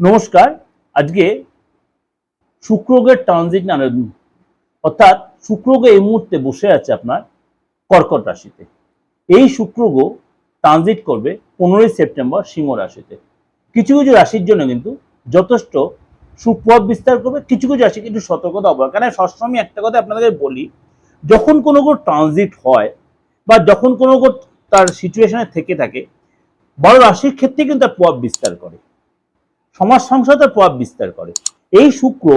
নমস্কার, আজকে শুক্রগ্রহের ট্রানজিট অর্থাৎ শুক্রগ্রহ এই মুহূর্তে বসে আছে আপনার কর্কট রাশিতে। এই শুক্রগ্রহ ট্রানজিট করবে পনেরোই সেপ্টেম্বর সিংহ রাশিতে। কিছু কিছু রাশির জন্য কিন্তু যথেষ্ট সুপ্রভাব বিস্তার করবে, কিছু কিছু রাশি কিন্তু সতর্কতা অবহার কারণ সবসময় একটা কথা আপনাদের বলি, যখন কোনো গ্রহ ট্রানজিট হয় বা যখন কোনো তার সিচুয়েশনে থেকে থাকে, বড় রাশির ক্ষেত্রে কিন্তু তার প্রভাব বিস্তার করে। সমাজ সংসদের প্রভাব বিস্তার করে। এই শুক্র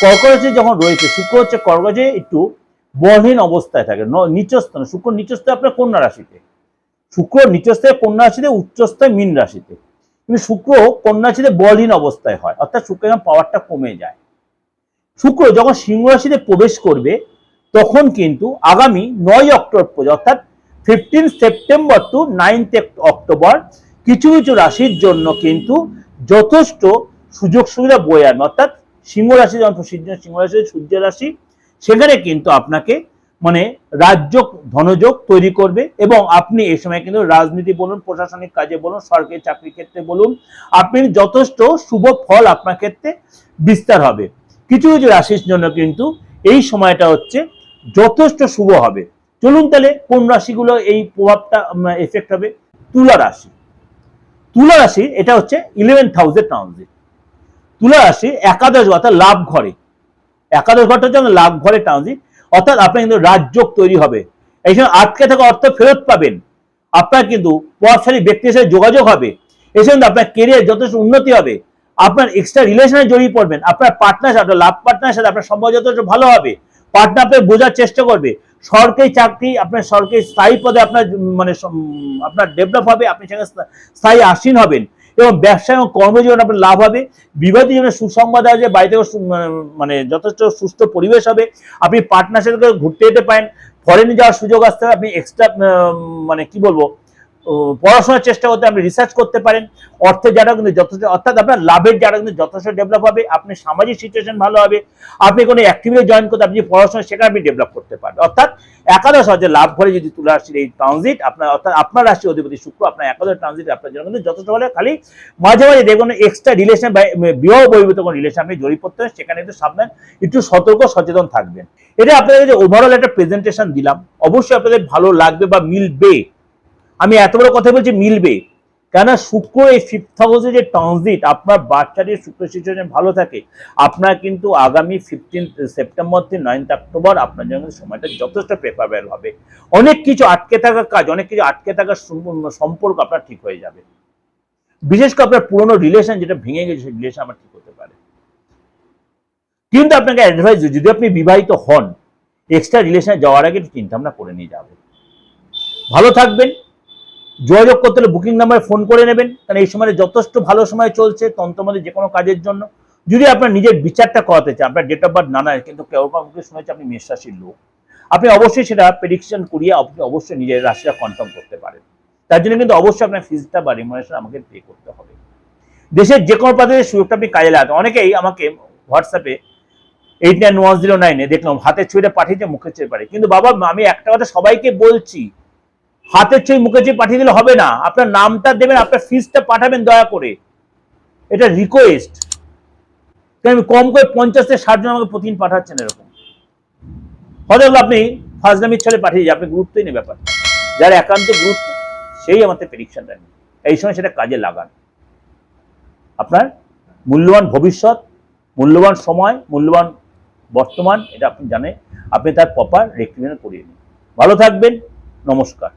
কর্করাজে যখন রয়েছে, শুক্র হচ্ছে কর্করাজে একটু বলহীন অবস্থায় থাকে, ন- নিচস্থানে শুক্র নিচস্থায় আপনার কন্যা রাশিতে। শুক্র নিচস্থায় কন্যা রাশিতে উচ্চস্থায় মীন রাশিতে। কিন্তু শুক্র কন্যা রাশিতে বলহীন অবস্থায় হয়, অর্থাৎ শুক্রের পাওয়ারটা কমে যায়। শুক্র যখন সিংহ রাশিতে প্রবেশ করবে, তখন কিন্তু আগামী নয় অক্টোবর পর্যন্ত, অর্থাৎ fifteen September to ninth October কিছু কিছু রাশির জন্য কিন্তু যথেষ্ট সুযোগ সুবিধা বয়ে আনবে অর্থাৎ সিংহ রাশি যখন সিংহ- রাশি, সূর্য রাশি, সেখানে কিন্তু আপনাকে মানে রাজ্য ধনযোগ তৈরি করবে এবং আপনি এই সময় কিন্তু রাজনীতি বলুন, প্রশাসনিক কাজে বলুন, সরকারি চাকরির ক্ষেত্রে বলুন, আপনি যথেষ্ট শুভ ফল আপনার ক্ষেত্রে বিস্তার হবে। কিছু কিছু রাশির জন্য কিন্তু এই সময়টা হচ্ছে যথেষ্ট শুভ হবে। চলুন তাহলে কোন রাশিগুলো এই প্রভাবটা এফেক্ট হবে? তুলা রাশি। তুলা রাশি, এটা হচ্ছে ইলেভেন হাউসের ট্রানজিট তুলা রাশি, একাদশ অর্থাৎ লাভ ঘরে। একাদশ ঘরটা হচ্ছে লাভ ঘরে ট্রানজিট অর্থাৎ আপনার কিন্তু রাজযোগ তৈরি হবে। এই সময় আটকে থাকা অর্থ ফেরত পাবেন। আপনার কিন্তু প্রভাবশালী ব্যক্তির সাথে যোগাযোগ হবে। এই সময় আপনার কেরিয়ার যথেষ্ট উন্নতি হবে। আপনার এক্সট্রা রিলেশনে জড়িয়ে পড়বেন। আপনার পার্টনার সাথে লাভ পার্টনার সাথে আপনার সম্পর্ক যথেষ্ট ভালো হবে। পার্টনার আপনার বোঝার চেষ্টা করবে। সরকারি চাকরি আপনার সরকারি স্থায়ী পদে আপনার মানে আপনার ডেভেলপ হবে, আপনি সেখানে স্থায়ী আসীন হবেন এবং ব্যবসা এবং কর্মজীবন আপনার লাভ হবে। বিবাহিত জীবনে সুসংবাদ আছে বাড়িতে মানে যথেষ্ট সুস্থ পরিবেশ হবে। আপনি পার্টনার সাথে ঘুরতে যেতে পারেন ফরেনে যাওয়ার সুযোগ আসতে হবে, আপনি এক্সট্রা মানে কি বলব পড়াশোনার চেষ্টা করতে আপনি রিসার্চ করতে পারেন। অর্থের জায়গা কিন্তু যথেষ্ট, অর্থাৎ আপনার লাভের জায়গা কিন্তু যথেষ্ট ডেভেলপ হবে আপনি সামাজিক সিচুয়েশন ভালো হবে, আপনি কোনো অ্যাক্টিভিটি জয়েন করতে, আপনি পড়াশোনা সেখানে আপনি ডেভেলপ করতে পারবেন। অর্থাৎ একাদশ হচ্ছে লাভ করে যদি তুলা রাশির এই ট্রানজিট আপনার, অর্থাৎ আপনার রাশি অধিপতি শুক্র, আপনার একাদশ ট্রানজিট আপনার জন্য কিন্তু যথেষ্ট ভালো খালি মাঝে মাঝে দেখুন এক্সট্রা রিলেশন বা বিবাহ বহির্ভূত কোনো রিলেশন আপনি জড়িয়ে পড়তে হয় সেখানে একটু সাবধান, একটু সতর্ক, সচেতন থাকবেন। এটা আপনাদের যে ওভারঅল একটা প্রেজেন্টেশন দিলাম, অবশ্যই আপনাদের ভালো লাগবে বা মিলবে। আমি এত বড় কথা বলছি, মিলবে। কেন শুক্র এই ফিফথ হাউসে যে ট্রানজিট আপনার বাচ্চাটির শুক্র সিচুয়েশন ভালো থাকে। আপনার কিন্তু আগামী ফিফটিন সেপ্টেম্বর থেকে নাইনথ অক্টোবর আপনার জন্য সময়টা যথেষ্ট প্রেফারেবল হবে। অনেক কিছু আটকে থাকা কাজ, অনেক কিছু আটকে থাকা সম্পর্ক আপনার ঠিক হয়ে যাবে। বিশেষ করে আপনার পুরনো রিলেশন যেটা ভেঙে গেছে, সেই রিলেশন আমার ঠিক হতে পারে। কিন্তু আপনাকে অ্যাডভাইস যদি আপনি বিবাহিত হন এক্সট্রা রিলেশনে যাওয়ার আগে একটু চিন্তা ভাবনা করে নিয়ে যাবেন। ভালো থাকবেন। যোগাযোগ করতে হলে বুকিং নাম্বারে ফোন করে নেবেন। কারণ এই সময় যথেষ্ট ভালো সময় চলছে তন্ত্রমধ্যে যে কোনো কাজের জন্য। যদি আপনার নিজের বিচারটা করাতে চান, আপনার ডেট অফ বার্থ না নয়, কিন্তু কেউ কাউকে শুনেছে আপনি মেষ রাশির লোক, আপনি অবশ্যই সেটা প্রেডিকশন করিয়ে আপনি অবশ্যই নিজের রাশিটা কনফার্ম করতে পারেন। তার জন্য কিন্তু অবশ্যই আপনার ফিজটা বা রিমুনারেশন আমাকে পে করতে হবে। দেশের যে কোনো প্রান্তে সুযোগটা আপনি কাজে লাগাতে অনেকেই আমাকে হোয়াটসঅ্যাপে এইট নাইন ওয়ান জিরো নাইনে দেখলাম হাতের ছবিটা পাঠিয়েছে, মুখে ছবি পাঠিয়ে কিন্তু বাবা, আমি একটা কথা সবাইকে বলছি হাতের ছবি মুখের ছবি পাঠিয়ে দিলে হবে না, আপনার নামটা দেবেন, আপনার ফিজটা পাঠাবেন দয়া করে। এটা রিকোয়েস্ট আমি কম করে পঞ্চাশ থেকে ষাট জন আমাকে প্রতিদিন পাঠাচ্ছেন এরকম। হয়তো আপনি ফাজলামির ছলে পাঠিয়ে দিয়ে আপনি গুরুত্বই নেই ব্যাপার যার একান্ত গুরুত্ব, সেই আমাদের প্রেডিকশন দেন এই সময় সেটা কাজে লাগান। আপনার মূল্যবান ভবিষ্যৎ, মূল্যবান সময়, মূল্যবান বর্তমান, এটা আপনি জানেন। আপনি তার প্রপার রেক্টিফিকেশন করিয়ে নিন। ভালো থাকবেন, নমস্কার।